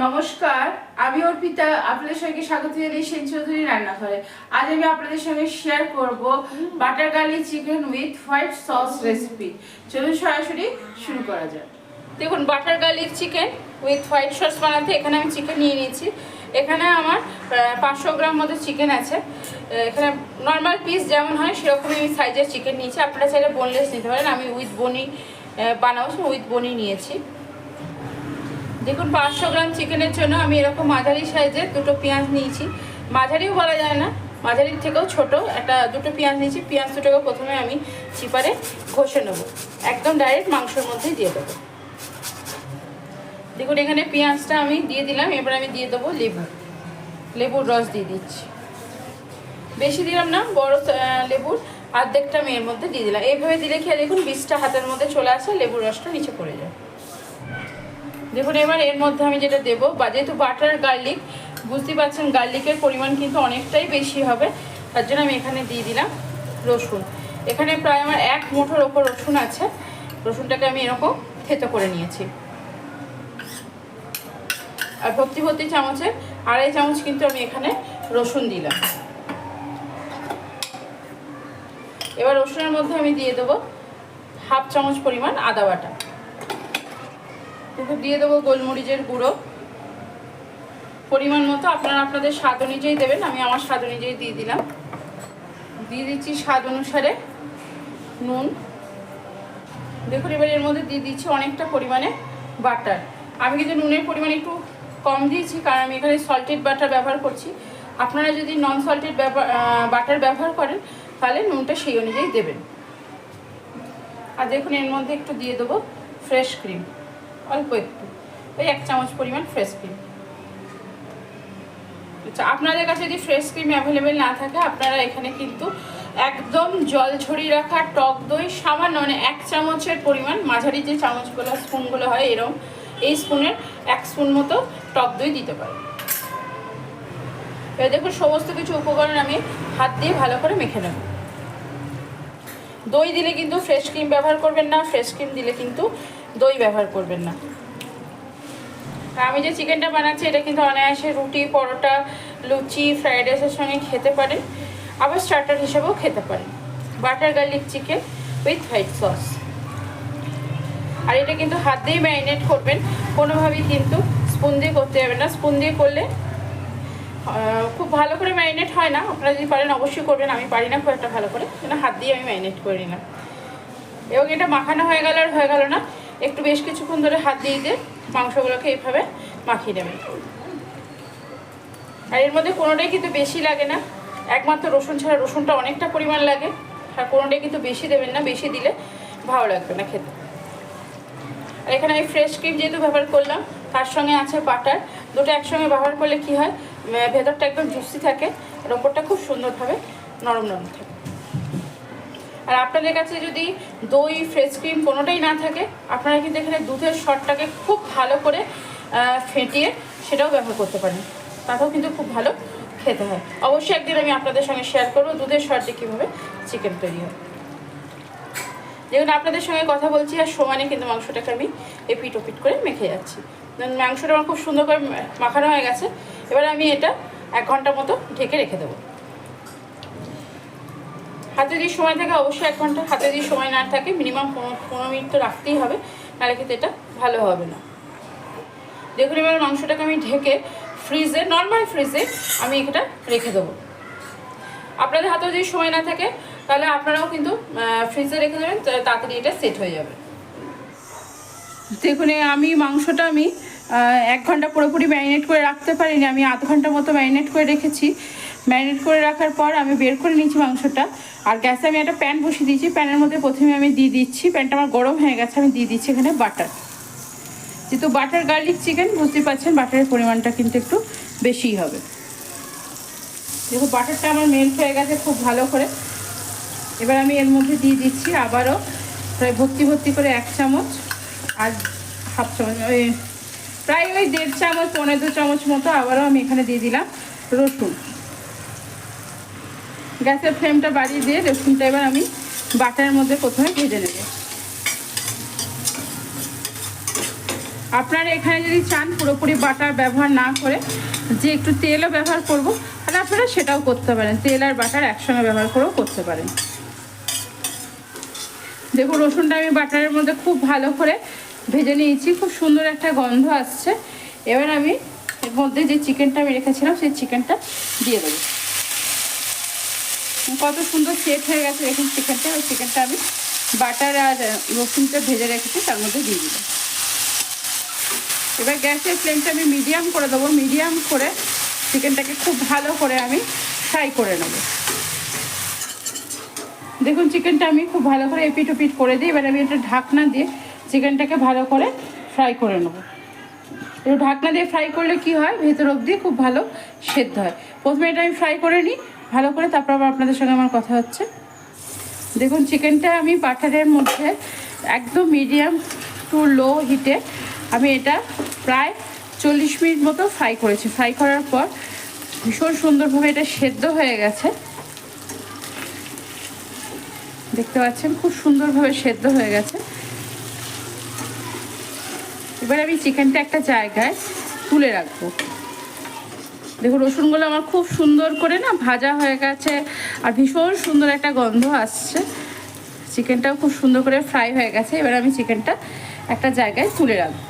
নমস্কার আমি অর্পিতা আপনাদের সঙ্গে স্বাগত জানাই সেন চৌধুরী রান্নাঘরে। আজ আমি আপনাদের সঙ্গে শেয়ার করব butter garlic chicken with white sauce recipe চলুন সরাসরি শুরু করা যাক। দেখুন butter garlic chicken with white sauce বানাতে এখানে আমি চিকেন নিয়ে নিয়েছি। এখানে আমার পাঁচশো গ্রাম মতো চিকেন আছে। এখানে নর্মাল পিস যেমন হয় সেরকমই আমি সাইজের চিকেন নিয়েছি। আপনারা চাইলে বোনলেস নিতে পারেন। আমি উইথ বনি বানাবো উইথ বনি নিয়েছি। দেখুন, পাঁচশো গ্রাম চিকেনের জন্য আমি এরকম মাঝারি সাইজের দুটো পেঁয়াজ নিয়েছি। মাঝারিও বলা যায় না, মাঝারির থেকেও ছোট। একটা, দুটো পেঁয়াজ নিয়েছি, পেঁয়াজ দুটোকে প্রথমে আমি চিপারে ঘষে নেব। একদম ডাইরেক্ট মাংসের মধ্যেই দিয়ে দেবো। দেখুন, এখানে পেঁয়াজটা আমি দিয়ে দিলাম, এবার আমি দিয়ে দেবো লেবু। লেবুর রস দিয়ে দিচ্ছি। বেশি দিলাম না, বড় লেবুর অর্ধেকটা আমি এর মধ্যে দিয়ে দিলাম। এইভাবে দিলে খেয়ে দেখুন, বীজটা হাতের মধ্যে চলে আসে, লেবুর রসটা নিচে পড়ে যায়। দেখুন, এবার এর মধ্যে আমি যেটা দেবো বা যেহেতু বাটার গার্লিক বুঝতেই পারছেন গার্লিকের পরিমাণ কিন্তু অনেকটাই বেশি হবে, তার জন্য আমি এখানে দিয়ে দিলাম রসুন। এখানে প্রায় আমার এক মুঠোর ওপর রসুন আছে, রসুনটাকে আমি এরকম থেতো করে নিয়েছি। আর ভর্তি ভর্তি চামচে আড়াই চামচ কিন্তু আমি এখানে রসুন দিলাম। এবার রসুনের মধ্যে আমি দিয়ে দেবো হাফ চামচ পরিমাণ আদা বাটা। একটু দিয়ে দেবো গোলমরিচের গুঁড়ো। পরিমাণ মতো আপনারা আপনাদের স্বাদ অনুযায়ী দেবেন, আমি আমার স্বাদ অনুযায়ী দিয়ে দিলাম। দিয়ে দিচ্ছি স্বাদ অনুসারে নুন। দেখুন, এবার এর মধ্যে দিয়ে দিচ্ছি অনেকটা পরিমাণে বাটার। আমি কিন্তু নুনের পরিমাণ একটু কম দিয়েছি, কারণ আমি এখানে সল্টেড বাটার ব্যবহার করছি। আপনারা যদি নন সল্টেড বাটার ব্যবহার করেন, তাহলে নুনটা সেই অনুযায়ী দেবেন। আর দেখুন, এর মধ্যে একটু দিয়ে দেবো ফ্রেশ ক্রিম অল্প একটু। ওই এক চামচ পরিমাণ ফ্রেশ ক্রিম আচ্ছা আপনাদের কাছে যদি ফ্রেশ ক্রিম অ্যাভেলেবেল না থাকে, আপনারা এখানে কিন্তু একদম জল ঝরিয়ে রাখা টক দই, সামান্য মানে এক চামচের পরিমাণ, মাঝারি যে চামচগুলো স্পুনগুলো হয় এরকম এই স্পুনের এক স্পুন মতো টক দই দিতে পারেন। এবার দেখুন, সমস্ত কিছু উপকরণ আমি হাত দিয়ে ভালো করে মেখে নেব। দই দিলে কিন্তু ফ্রেশ ক্রিম ব্যবহার করবেন না ফ্রেশ ক্রিম দিলে কিন্তু দই ব্যবহার করবেন না। আমি যে চিকেনটা বানাচ্ছি, এটা কিন্তু অনায়াসে রুটি, পরোটা, লুচি ফ্রাইড রাইসের সঙ্গে খেতে পারেন। আবার স্টার্টার হিসেবেও খেতে পারেন। Butter garlic chicken with white sauce আর এটা কিন্তু হাত দিয়েই ম্যারিনেট করবেন। কোনোভাবেই কিন্তু স্পুন দিয়ে করতে যাবেন না। স্পুন দিয়ে করলে খুব ভালো করে ম্যারিনেট হয় না। আপনারা যদি পারেন অবশ্যই করবেন। আমি পারি না খুব একটা ভালো করে। হাত দিয়ে আমি ম্যারিনেট করি না এবং এটা মাখানো হয়ে গেল আর হয়ে গেল না। একটু বেশ কিছুক্ষণ ধরে হাত দিয়ে দিয়ে মাংসগুলোকে এইভাবে মাখিয়ে নেবেন। আর এর মধ্যে কোনোটাই কিন্তু বেশি লাগে না। একমাত্র রসুন ছাড়া রসুনটা অনেকটা পরিমাণ লাগে। আর কোনোটাই কিন্তু বেশি দেবেন না, বেশি দিলে ভালো লাগবে না খেতে। আর এখানে আমি ফ্রেশ ক্রিম যেহেতু ব্যবহার করলাম, তার সঙ্গে আছে বাটার দুটো একসঙ্গে ব্যবহার করলে কি হয় ভেতরটা একদম জুসি থাকে, আর ওপরটা খুব সুন্দরভাবে নরম নরম থাকে। আর আপনাদের কাছে যদি দই ফ্রেশ ক্রিম কোনোটাই না থাকে, আপনারা কিন্তু এখানে দুধের শটটাকে খুব ভালো করে ফেটিয়ে সেটাও ব্যবহার করতে পারেন। তাতেও কিন্তু খুব ভালো খেতে হয়। অবশ্যই একদিন আমি আপনাদের সঙ্গে শেয়ার করব দুধের শট দিয়ে কীভাবে চিকেন তৈরি হয়। যেখানে আপনাদের সঙ্গে কথা বলছি আর সমানে কিন্তু মাংসটাকে আমি এপিট ওপিট করে মেখে যাচ্ছি। মাংসটা আমার খুব সুন্দর করে মাখানো হয়ে গেছে। এবার আমি এটা এক ঘণ্টা মতো ঢেকে রেখে দেবো। হাতে যদি সময় থাকে অবশ্যই এক ঘণ্টা হাতে যদি সময় না থাকে মিনিমাম পনেরো মিনিট তো রাখতেই হবে, নাহলে কিন্তু এটা ভালো হবে না। দেখুন এবার মাংসটাকে আমি ঢেকে ফ্রিজে নর্মাল ফ্রিজে আমি এটা রেখে দেবো। আপনাদের হাতেও যদি সময় না থাকে, তাহলে আপনারাও কিন্তু ফ্রিজে রেখে দেবেন তাড়াতাড়ি এটা সেট হয়ে যাবে। দেখুন আমি মাংসটা আমি এক ঘণ্টা পুরোপুরি ম্যারিনেট করে রাখতে পারিনি, আমি আধ ঘণ্টা মতো ম্যারিনেট করে রেখেছি। ম্যারিনেট করে রাখার পর আমি বের করে নিয়েছি মাংসটা। আর গ্যাসে আমি একটা প্যান বসিয়ে দিয়েছি। প্যানের মধ্যে প্রথমে আমি দিয়ে দিচ্ছি। প্যানটা আমার গরম হয়ে গেছে, আমি দিয়ে দিচ্ছি এখানে বাটার। যেহেতু বাটার গার্লিক চিকেন, বুঝতেই পারছেন বাটারের পরিমাণটা কিন্তু একটু বেশিই হবে। দেখো বাটারটা আমার মেল্ট হয়ে গেছে খুব ভালো করে, এবার আমি এর মধ্যে দিয়ে দিচ্ছি আবারও প্রায় ভর্তি ভর্তি করে এক চামচ আর হাফ চামচ, ওই প্রায় ওই দেড় চামচ, পনেরো দু চামচ মতো আবারও আমি এখানে দিয়ে দিলাম রসুন। গ্যাসের ফ্লেমটা বাড়িয়ে দিয়ে রসুনটা এবার আমি বাটারের মধ্যে প্রথমে ভেজে নেব। আপনারা এখানে যদি চান পুরোপুরি বাটার ব্যবহার না করে যে একটু তেলও ব্যবহার করব, তাহলে আপনারা সেটাও করতে পারেন। তেল আর বাটার একসঙ্গে ব্যবহার করেও করতে পারেন। দেখুন, রসুনটা আমি বাটারের মধ্যে খুব ভালো করে ভেজে নিয়েছি। খুব সুন্দর একটা গন্ধ আসছে। এবার আমি এর মধ্যে যে চিকেনটা আমি রেখেছিলাম, সেই চিকেনটা দিয়ে দেবো। কত সুন্দর সেট হয়ে গেছে দেখুন চিকেনটা ওই চিকেনটা আমি বাটার আর রসুনটা ভেজে রেখেছি, তার মধ্যে দিয়ে দিলাম। এবার গ্যাসের ফ্লেমটা আমি মিডিয়াম করে দেবো। মিডিয়াম করে চিকেনটাকে খুব ভালো করে আমি ফ্রাই করে নেব। দেখুন চিকেনটা আমি খুব ভালো করে এপিট ওপিট করে দিই এবার আমি একটা ঢাকনা দিয়ে চিকেনটাকে ভালো করে ফ্রাই করে নেব। একটু ঢাকনা দিয়ে ফ্রাই করলে কি হয়? ভেতর অবধি খুব ভালো সেদ্ধ হয়। প্রথমে এটা আমি ফ্রাই করে নিই। ভালো করে, তারপর আবার আপনাদের সঙ্গে আমার কথা হচ্ছে। দেখুন চিকেনটা আমি বাটারের মধ্যে একদম মিডিয়াম টু লো হিটে আমি এটা প্রায় চল্লিশ মিনিট মতো ফ্রাই করেছি। ফ্রাই করার পর ভীষণ সুন্দরভাবে এটা সেদ্ধ হয়ে গেছে। দেখতে পাচ্ছেন, খুব সুন্দরভাবে সেদ্ধ হয়ে গেছে। এবার আমি চিকেনটা একটা জায়গায় তুলে রাখব। দেখুন, রসুনগুলো আমার খুব সুন্দর করে না ভাজা হয়ে গেছে আর ভীষণ সুন্দর একটা গন্ধ আসছে। চিকেনটাও খুব সুন্দর করে ফ্রাই হয়ে গেছে। এবার আমি চিকেনটা একটা জায়গায় তুলে রাখব।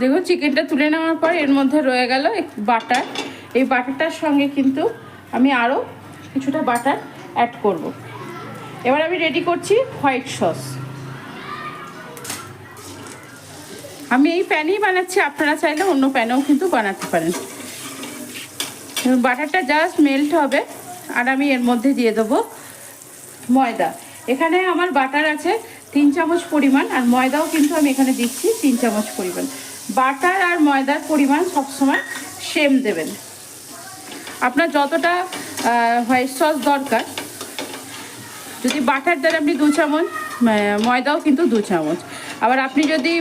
দেখুন, চিকেনটা তুলে নেওয়ার পর এর মধ্যে রয়ে গেল বাটার। এই বাটারটার সঙ্গে কিন্তু আমি আরও কিছুটা বাটার অ্যাড করব। এবার আমি রেডি করছি হোয়াইট সস। আমি এই প্যানেই বানাচ্ছি, আপনারা চাইলে অন্য প্যানেও কিন্তু বানাতে পারেন। বাটারটা জাস্ট মেল্ট হবে, আর আমি এর মধ্যে দিয়ে দেবো ময়দা। এখানে আমার বাটার আছে তিন চামচ পরিমাণ, আর ময়দাও কিন্তু আমি এখানে দিচ্ছি তিন চামচ পরিমাণ। বাটার আর ময়দার পরিমাণ সবসময় সেম দেবেন। আপনার যতটা হোয়াইট সস দরকার, যদি বাটার দেন আপনি দু চামচ ময়দাও কিন্তু দু চামচ। আবার আপনি যদি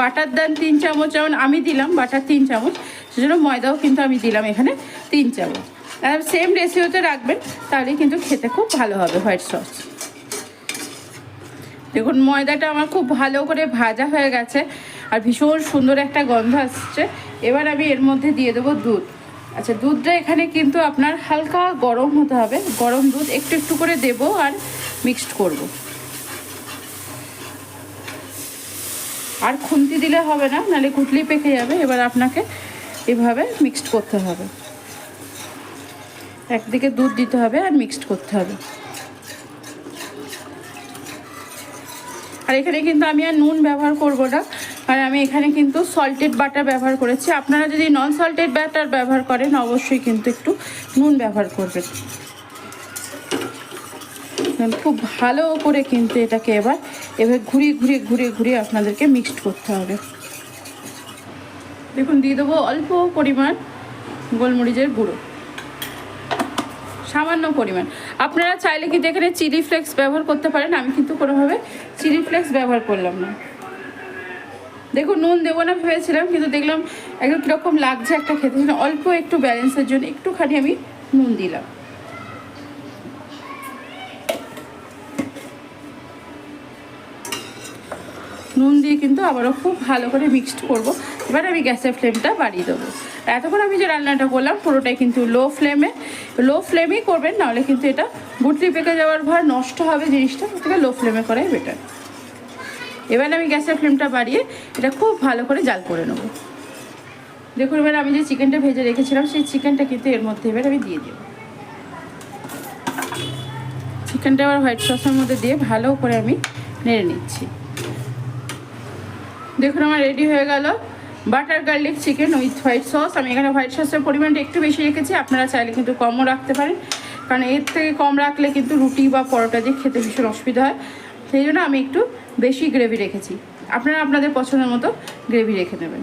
বাটার দেন তিন চামচ, যেমন আমি দিলাম বাটার তিন চামচ, সেজন্য ময়দাও কিন্তু আমি দিলাম এখানে তিন চামচ। সেম রেসিওতে রাখবেন, তাহলে কিন্তু খেতে খুব ভালো হবে হোয়াইট সস দেখুন, ময়দাটা আমার খুব ভালো করে ভাজা হয়ে গেছে, আর ভীষণ সুন্দর একটা গন্ধ আসছে। এবার আমি এর মধ্যে দিয়ে দেবো দুধ। আচ্ছা দুধটা এখানে কিন্তু আপনার হালকা গরম হতে হবে। গরম দুধ একটু একটু করে দেব আর মিক্সড করব। আর খুন্তি দিলে হবে না নাহলে কুটলি পেকে যাবে। এবার আপনাকে এভাবে মিক্সড করতে হবে। একদিকে দুধ দিতে হবে আর মিক্সড করতে হবে। আর এখানে কিন্তু আমি আর নুন ব্যবহার করব না আর আমি এখানে কিন্তু সল্টেড বাটার ব্যবহার করেছি। আপনারা যদি নন সল্টেড বাটার ব্যবহার করেন, অবশ্যই কিন্তু একটু নুন ব্যবহার করবেন। খুব ভালো করে কিন্তু এটাকে এবার এবার ঘুরিয়ে ঘুরিয়ে ঘুরিয়ে ঘুরিয়ে আপনাদেরকে মিক্সড করতে হবে। দেখুন, দিয়ে দেবো অল্প পরিমাণ গোলমরিচের গুঁড়ো। সামান্য পরিমাণ। আপনারা চাইলে কিন্তু এখানে চিলি ফ্লেক্স ব্যবহার করতে পারেন। আমি কিন্তু কোনোভাবে চিলি ফ্লেক্স ব্যবহার করলাম না। দেখুন, নুন দেবো না ভেবেছিলাম, কিন্তু দেখলাম একদম কীরকম লাগছে একটা খেতে। অল্প একটু ব্যালেন্সের জন্য একটুখানি আমি নুন দিলাম। নুন দিয়ে কিন্তু আবারও খুব ভালো করে মিক্সড করব। এবার আমি গ্যাসের ফ্লেমটা বাড়িয়ে দেবো। এতক্ষণ আমি যে রান্নাটা করলাম, পুরোটাই কিন্তু লো ফ্লেমে লো ফ্লেমেই করবেন, নাহলে কিন্তু এটা গুটলি পেকে যাওয়ার ভর নষ্ট হবে জিনিসটা থেকে লো ফ্লেমে করাই বেটার এবার আমি গ্যাসের ফ্লেমটা বাড়িয়ে এটা খুব ভালো করে জাল করে নেব। দেখুন, এবার আমি যে চিকেনটা ভেজে রেখেছিলাম, সেই চিকেনটা কিন্তু এর মধ্যে এবার আমি দিয়ে দেবো। চিকেনটা আবার হোয়াইট সসের মধ্যে দিয়ে ভালো করে আমি নেড়ে নিচ্ছি। দেখুন, আমার রেডি হয়ে গেল। Butter garlic chicken with white sauce আমি এখানে হোয়াইট সসের পরিমাণটা একটু বেশি রেখেছি। আপনারা চাইলে কিন্তু কমও রাখতে পারেন। কারণ এর থেকে কম রাখলে কিন্তু রুটি বা পরোটা দিয়ে খেতে ভীষণ অসুবিধা হয়। সেই জন্য আমি একটু বেশি গ্রেভি রেখেছি। আপনারা আপনাদের পছন্দের মতো গ্রেভি রেখে নেবেন।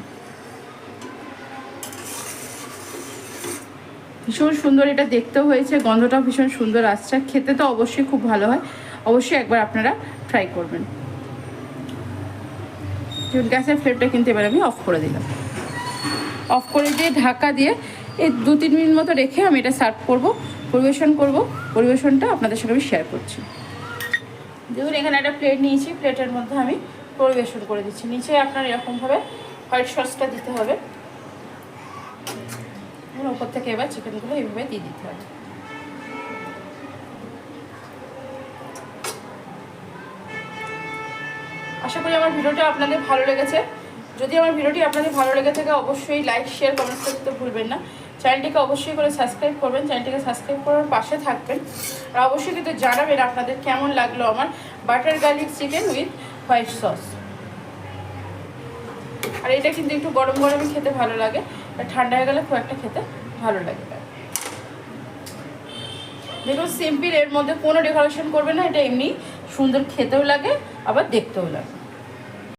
ভীষণ সুন্দর এটা দেখতেও হয়েছে। গন্ধটাও ভীষণ সুন্দর আসছে। খেতে তো অবশ্যই খুব ভালো হয়। অবশ্যই একবার আপনারা ট্রাই করবেন। গ্যাসের ফ্লেমটা কিন্তু এবার আমি অফ করে দিলাম। অফ করে দিয়ে ঢাকা দিয়ে এই দু তিন মিনিট মতো রেখে আমি এটা সার্ভ করব, পরিবেশন করব। পরিবেশনটা আপনাদের সঙ্গে আমি শেয়ার করছি। দেখুন, এখানে একটা প্লেট নিয়েছি। প্লেটের মধ্যে আমি পরিবেশন করে দিচ্ছি। নিচে আপনার এরকমভাবে হোয়াইট সসটা দিতে হবে। ওপর থেকে এবার চিকেনগুলো এইভাবে দিয়ে দিতে হবে। আশা করি আমার ভিডিওটা আপনাদের ভালো লেগেছে। যদি আমার ভিডিওটি আপনাদের ভালো লেগে থাকে, অবশ্যই লাইক শেয়ার কমেন্ট করতে ভুলবেন না। চ্যানেলটিকে অবশ্যই করে সাবস্ক্রাইব করবেন, চ্যানেলটিকে সাবস্ক্রাইব করার পাশে থাকবেন। আর অবশ্যই কিন্তু জানাবেন আপনাদের কেমন লাগল আমার butter garlic chicken with white sauce আর এটা কিন্তু একটু গরম গরমে খেতে ভালো লাগে, আর ঠান্ডা হয়ে গেলে খুব একটা খেতে ভালো লাগে দেখুন সিম্পল এর মধ্যে কোনো ডেকোরেশন করবে না, এটা এমনি সুন্দর খেতেও লাগে, আবার দেখতেও লাগে।